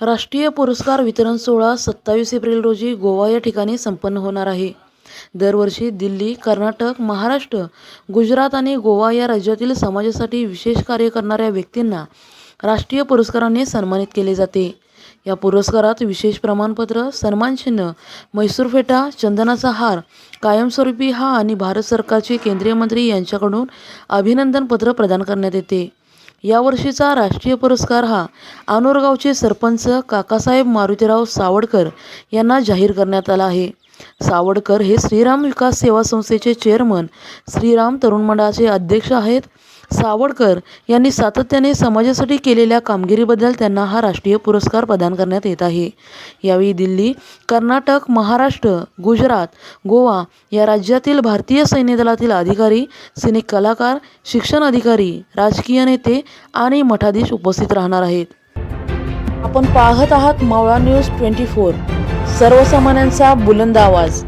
राष्ट्रीय पुरस्कार वितरण सोहळा सत्तावीस एप्रिल रोजी गोवा या ठिकाणी संपन्न होणार आहे. दरवर्षी दिल्ली कर्नाटक महाराष्ट्र गुजरात आणि गोवा या राज्यातील समाजासाठी विशेष कार्य करणाऱ्या व्यक्तींना राष्ट्रीय पुरस्काराने सन्मानित केले जाते. या पुरस्कारात विशेष प्रमाणपत्र सन्मानचिन्ह मैसूर फेटा चंदनाचा हार कायमस्वरूपी हा आणि भारत सरकारचे केंद्रीय मंत्री यांच्याकडून अभिनंदनपत्र प्रदान करण्यात येते. यावर्षीचा राष्ट्रीय पुरस्कार हा आनोरगावचे सरपंच काकासाहेब मारुतीराव सावडकर यांना जाहीर करण्यात आला आहे. सावडकर हे श्रीराम विकास सेवा संस्थेचे चेअरमन श्रीराम तरुण मंडळाचे अध्यक्ष आहेत. सावडकर यांनी सातत्याने समाजासाठी केलेल्या कामगिरीबद्दल त्यांना हा राष्ट्रीय पुरस्कार प्रदान करण्यात येत आहे. यावेळी दिल्ली कर्नाटक महाराष्ट्र गुजरात गोवा या राज्यातील भारतीय सैन्य दलातील अधिकारी सिने कलाकार शिक्षण अधिकारी राजकीय नेते आणि मठाधीश उपस्थित राहणार आहेत. आपण पाहत आहात मावळा न्यूज ट्वेंटी फोर. सर्वसामान्यांचा बुलंद आवाज.